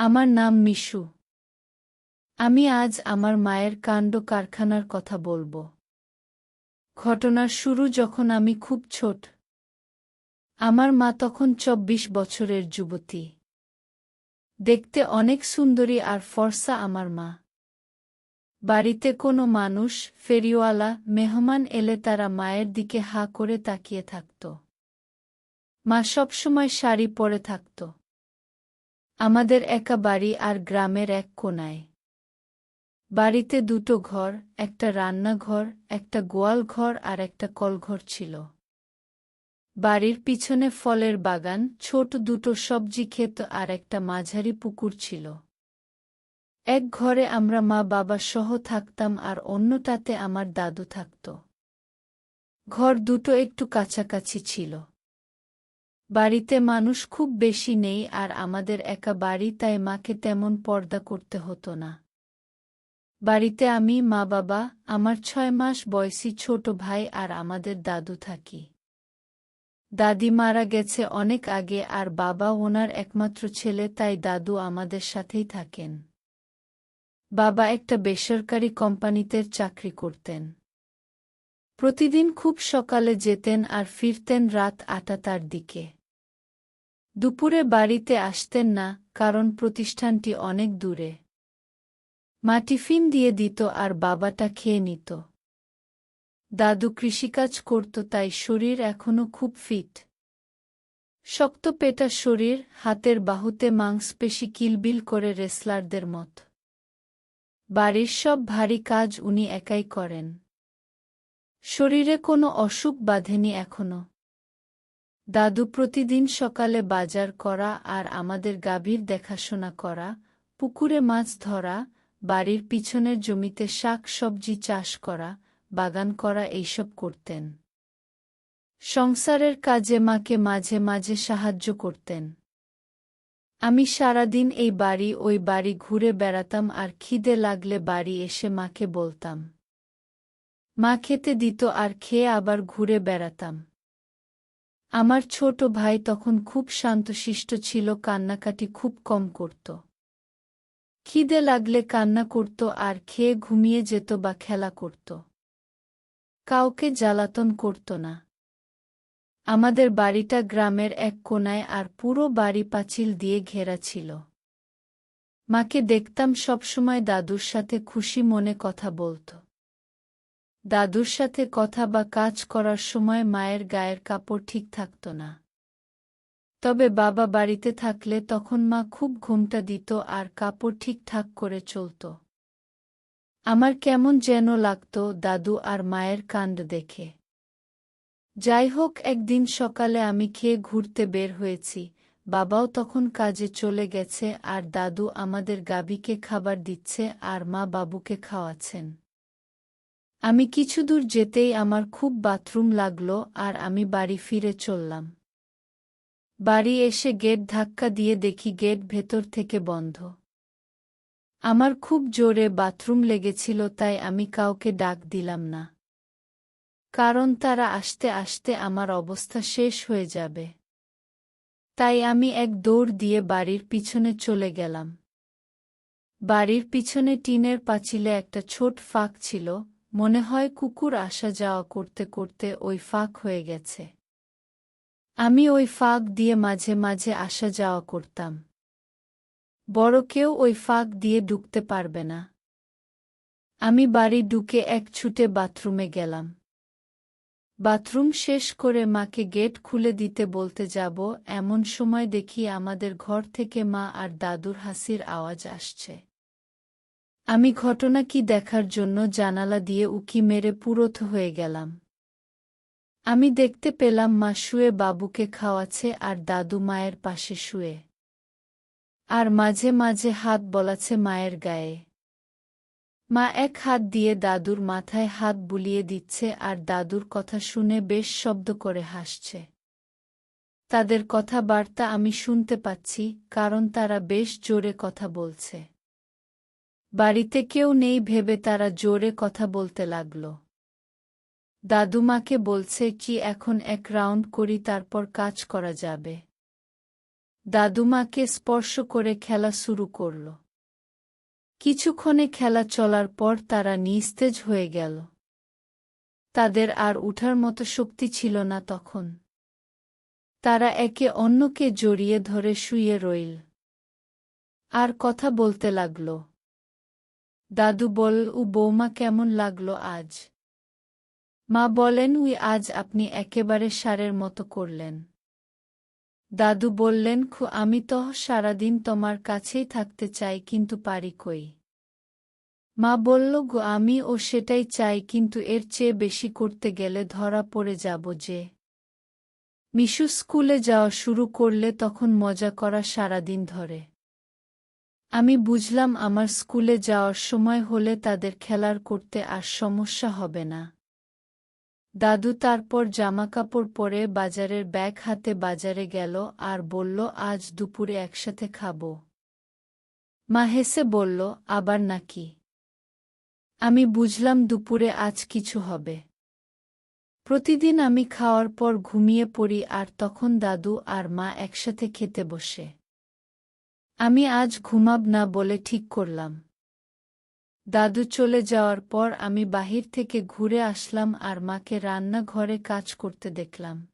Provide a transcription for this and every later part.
আমার নাম মিশু। আমি আজ আমার মায়ের কাণ্ড কারখানার কথা বলব। ঘটনার শুরু যখন আমি খুব ছোট। আমার মা তখন চব্বিশ বছরের যুবতী। দেখতে অনেক সুন্দরী আর ফর্সা আমার মা। বাড়িতে কোনো মানুষ, ফেরিওয়ালা, মেহমান এলে তারা মায়ের দিকে হা করে তাকিয়ে থাকত। মা সবসময় শাড়ি পরে থাকত। আমাদের একা বাড়ি আর গ্রামের এক কোনায়। বাড়িতে দুটো ঘর, একটা রান্নাঘর, একটা গোয়াল ঘর আর একটা কলঘর ছিল। বাড়ির পিছনে ফলের বাগান, ছোট দুটো সবজি ক্ষেত আর একটা মাঝারি পুকুর ছিল। এক ঘরে আমরা মা বাবা সহ থাকতাম আর অন্যটাতে আমার দাদু থাকত। ঘর দুটো একটু কাছাকাছি ছিল। বাড়িতে মানুষ খুব বেশি নেই আর আমাদের একা বাড়ি তাই মাকে তেমন পর্দা করতে হতো না। বাড়িতে আমি, মা বাবা, আমার ছয় মাস বয়সী ছোট ভাই আর আমাদের দাদু থাকি। দাদি মারা গেছে অনেক আগে আর বাবা ওনার একমাত্র ছেলে তাই দাদু আমাদের সাথেই থাকেন। বাবা একটা বেসরকারি কোম্পানিতে চাকরি করতেন। প্রতিদিন খুব সকালে যেতেন আর ফিরতেন রাত আটাটার দিকে। দুপুরে বাড়িতে আসতেন না, কারণ প্রতিষ্ঠানটি অনেক দূরে। মা টিফিন দিয়ে দিত আর বাবাটা খেয়ে নিত। দাদু কৃষিকাজ করত, তাই শরীর এখনও খুব ফিট। শক্ত পেটা শরীর, হাতের বাহুতে মাংসপেশি কিলবিল করে রেসলারদের মত। বাড়ির সব ভারী কাজ উনি একাই করেন। শরীরে কোনো অসুখ বাঁধেনি এখনও। দাদু প্রতিদিন সকালে বাজার করা আর আমাদের গাভীর দেখাশোনা করা, পুকুরে মাছ ধরা, বাড়ির পিছনের জমিতে শাক সবজি চাষ করা, বাগান করা এইসব করতেন। সংসারের কাজে মাকে মাঝে মাঝে সাহায্য করতেন। আমি সারাদিন এই বাড়ি, ওই বাড়ি ঘুরে বেড়াতাম আর খিদে লাগলে বাড়ি এসে মাকে বলতাম। মা খেতে দিত আর খেয়ে আবার ঘুরে বেড়াতাম। আমার ছোট ভাই তখন খুব শান্তশিষ্ট ছিল, কান্নাকাটি খুব কম করত। খিদে লাগলে কান্না করত আর খেয়ে ঘুমিয়ে যেত বা খেলা করত। কাউকে জ্বালাতন করত না। আমাদের বাড়িটা গ্রামের এক কোনায় আর পুরো বাড়ি পাঁচিল দিয়ে ঘেরা ছিল। মাকে দেখতাম সবসময় দাদুর সাথে খুশি মনে কথা বলত। দাদুর সাথে কথা বা কাজ করার সময় মায়ের গায়ের কাপড় ঠিক থাকত না। তবে বাবা বাড়িতে থাকলে তখন মা খুব ঘুমটা দিত আর কাপড় ঠিকঠাক করে চলত। আমার কেমন যেন লাগত দাদু আর মায়ের কাণ্ড দেখে। যাই হোক, একদিন সকালে আমি খেয়ে ঘুরতে বের হয়েছি। বাবাও তখন কাজে চলে গেছে আর দাদু আমাদের গাবিকে খাবার দিচ্ছে আর মা বাবুকে খাওয়াচ্ছেন। আমি কিছু দূর যেতেই আমার খুব বাথরুম লাগল আর আমি বাড়ি ফিরে চললাম। বাড়ি এসে গেট ধাক্কা দিয়ে দেখি গেট ভেতর থেকে বন্ধ। আমার খুব জোরে বাথরুম লেগেছিল তাই আমি কাউকে ডাক দিলাম না। কারণ তারা আসতে আসতে আমার অবস্থা শেষ হয়ে যাবে। তাই আমি এক দৌড় দিয়ে বাড়ির পিছনে চলে গেলাম। বাড়ির পিছনে টিনের পাঁচিলে একটা ছোট ফাঁক ছিল মনে হয় কুকুর আসা যাওয়া করতে করতে ওই ফাঁক হয়ে গেছে। আমি ওই ফাঁক দিয়ে মাঝে মাঝে আসা যাওয়া করতাম। বড় কেউ ওই ফাঁক দিয়ে ঢুকতে পারবে না। আমি বাড়ি ঢুকে এক ছুটে বাথরুমে গেলাম। বাথরুম শেষ করে মাকে গেট খুলে দিতে বলতে যাব, এমন সময় দেখি আমাদের ঘর থেকে মা আর দাদুর হাসির আওয়াজ আসছে। আমি ঘটনা কি দেখার জন্য জানালা দিয়ে উকি মেরে পুরোথ হয়ে গেলাম। আমি দেখতে পেলাম মা শুয়ে বাবুকে খাওয়াছে আর দাদু মায়ের পাশে শুয়ে। আর মাঝে মাঝে হাত বলাছে মায়ের গায়ে। মা এক হাত দিয়ে দাদুর মাথায় হাত বুলিয়ে দিচ্ছে আর দাদুর কথা শুনে বেশ শব্দ করে হাসছে। তাদের কথাবার্তা আমি শুনতে পাচ্ছি, কারণ তারা বেশ জোরে কথা বলছে। বাড়িতে কেউ নেই ভেবে তারা জোরে কথা বলতে লাগল। দাদুমাকে বলছে কি এখন এক রাউন্ড করি তারপর কাজ করা যাবে। দাদুমাকে স্পর্শ করে খেলা শুরু করল। কিছুক্ষণে খেলা চলার পর তারা নিস্তেজ হয়ে গেল। তাদের আর উঠার মতো শক্তি ছিল না তখন। তারা একে অন্যকে জড়িয়ে ধরে শুয়ে রইল। আর কথা বলতে লাগল। দাদু বল উ বৌমা কেমন লাগল আজ? মা বলেন, উই আজ আপনি একেবারে সারের মতো করলেন। দাদু বললেন, খু, আমি তো সারাদিন তোমার কাছেই থাকতে চাই, কিন্তু পারি কই? মা বলল, গো, আমি ও সেটাই চাই, কিন্তু এর চেয়ে বেশি করতে গেলে ধরা পড়ে যাব যে। মিশু স্কুলে যাওয়া শুরু করলে তখন মজা করা সারাদিন ধরে। আমি বুঝলাম আমার স্কুলে যাওয়ার সময় হলে তাদের খেলার করতে আর সমস্যা হবে না। দাদু তারপর জামাকাপড় পরে বাজারের ব্যাগ হাতে বাজারে গেল আর বলল, আজ দুপুরে একসাথে খাব। মা হেসে বলল, আবার নাকি? আমি বুঝলাম দুপুরে আজ কিছু হবে। প্রতিদিন আমি খাওয়ার পর ঘুমিয়ে পড়ি আর তখন দাদু আর মা একসাথে খেতে বসে। আমি আজ ঘুমাব না বলে ঠিক করলাম। দাদু চলে যাওয়ার পর আমি বাহির থেকে ঘুরে আসলাম আর মাকে রান্নাঘরে কাজ করতে দেখলাম।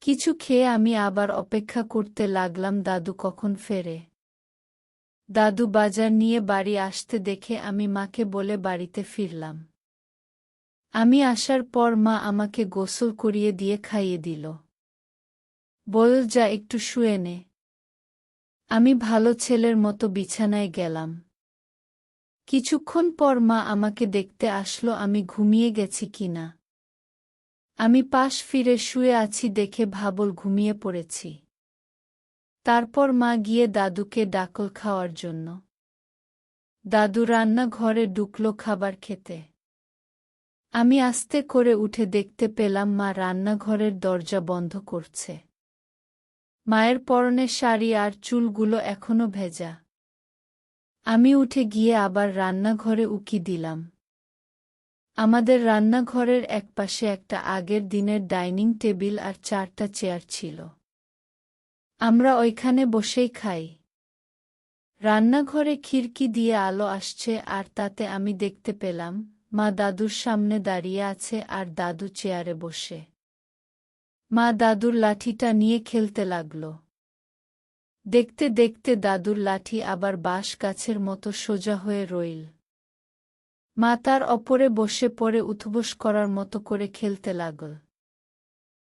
কিছু খেয়ে আমি আবার অপেক্ষা করতে লাগলাম দাদু কখন ফেরে। দাদু বাজার নিয়ে বাড়ি আসতে দেখে আমি মাকে বলে বাড়িতে ফিরলাম। আমি আসার পর মা আমাকে গোসল করিয়ে দিয়ে খাইয়ে দিল। বল যা একটু শুয়ে নে। আমি ভালো ছেলের মতো বিছানায় গেলাম। কিছুক্ষণ পর মা আমাকে দেখতে আসলো আমি ঘুমিয়ে গেছি কিনা আমি পাশ ফিরে শুয়ে আছি দেখে ভাবল ঘুমিয়ে পড়েছি। তারপর মা গিয়ে দাদুকে ডাকল খাওয়ার জন্য। দাদু রান্নাঘরে ঢুকল খাবার খেতে। আমি আস্তে করে উঠে দেখতে পেলাম মা রান্নাঘরের দরজা বন্ধ করছে। মায়ের পরনে শাড়ি আর চুলগুলো এখনও ভেজা। আমি উঠে গিয়ে আবার রান্নাঘরে উকি দিলাম। আমাদের রান্নাঘরের একপাশে একটা আগের দিনের ডাইনিং টেবিল আর চারটা চেয়ার ছিল। আমরা ওইখানে বসেই খাই। রান্নাঘরে খিড়কি দিয়ে আলো আসছে আর তাতে আমি দেখতে পেলাম, মা দাদুর সামনে দাঁড়িয়ে আছে আর দাদু চেয়ারে বসে। মা দাদুর লাঠিটা নিয়ে খেলতে লাগল। দেখতে দেখতে দাদুর লাঠি আবার বাঁশ গাছের মতো সোজা হয়ে রইল। মা তার অপরে বসে পড়ে উথবোস করার মতো করে খেলতে লাগল।